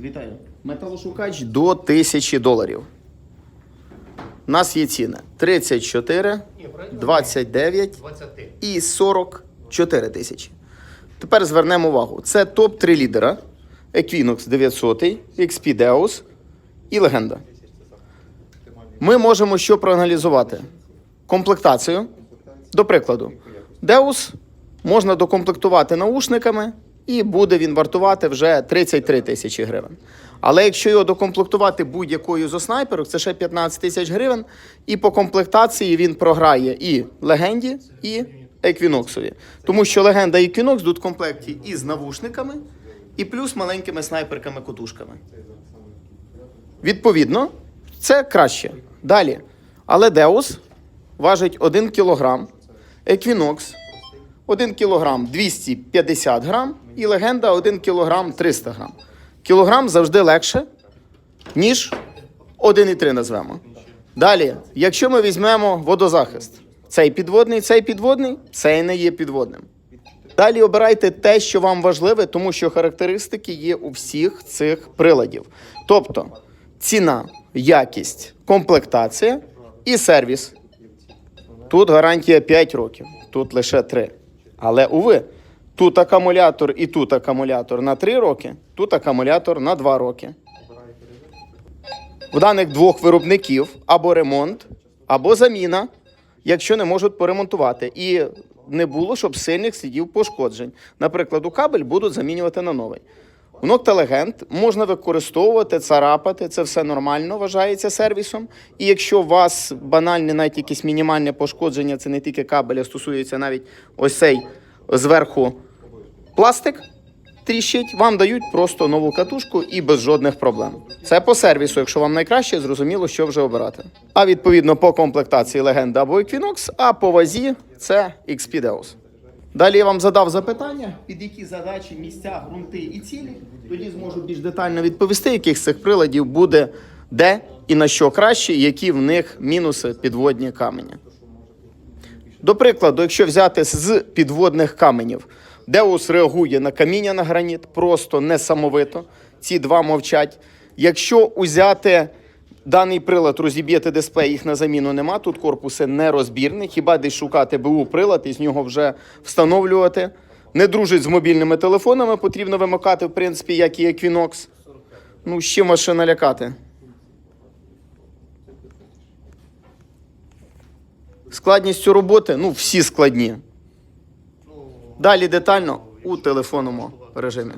Вітаю. Металошукач до 1000 доларів. У нас є ціни 34, 29 і 44 тисячі. Тепер звернемо увагу. Це топ-3 лідера. Equinox 900, XP Deus і Легенда. Ми можемо що проаналізувати? Комплектацію. До прикладу, Deus можна докомплектувати наушниками, і буде він вартувати вже 33 тисячі гривень. Але якщо його докомплектувати будь-якою зо снайперок, це ще 15 тисяч гривень. І по комплектації він програє і легенді, і еквіноксові. Тому що легенда і Equinox йдуть в комплекті і з навушниками, і плюс маленькими снайперками-котушками. Відповідно, це краще. Далі. Але Deus важить 1 кг, Equinox 1 кг 250 грам і легенда 1 кг 300 грам. Кілограм завжди легше, ніж 1,3 назвемо. Далі, якщо ми візьмемо водозахист, цей підводний, цей підводний, цей не є підводним. Далі обирайте те, що вам важливе, тому що характеристики є у всіх цих приладів. Тобто ціна, якість, комплектація і сервіс. Тут гарантія 5 років, тут лише 3. Але уви, тут акумулятор і тут акумулятор на 3 роки, тут акумулятор на 2 роки. В даних двох виробників або ремонт, або заміна, якщо не можуть поремонтувати. І не було, щоб сильних слідів пошкоджень. Наприклад, у кабель будуть замінювати на новий. У Nocta Legend можна використовувати, царапати, це все нормально вважається сервісом. І якщо у вас банальне, навіть якесь мінімальне пошкодження, це не тільки кабель, а стосується навіть ось цей зверху пластик тріщить, вам дають просто нову катушку і без жодних проблем. Це по сервісу, якщо вам найкраще, зрозуміло, що вже обирати. А відповідно по комплектації легенда або Equinox, а по вазі це XP Deus. Далі я вам задав запитання, під які задачі, місця, ґрунти і цілі. Тоді зможу більш детально відповісти, яких з цих приладів буде де і на що краще, і які в них мінуси підводні камені. До прикладу, якщо взяти з підводних каменів, Деус реагує на каміння на граніт просто несамовито. Ці два мовчать. Якщо узяти даний прилад, розіб'єте дисплей, їх на заміну нема. Тут корпуси не розбірні. Хіба десь шукати БУ прилад і з нього вже встановлювати. Не дружить з мобільними телефонами, потрібно вимикати, в принципі, як і Equinox. Ну, з чим вас ще налякати? Складністю роботи, ну, всі складні. Далі детально у телефонному режимі.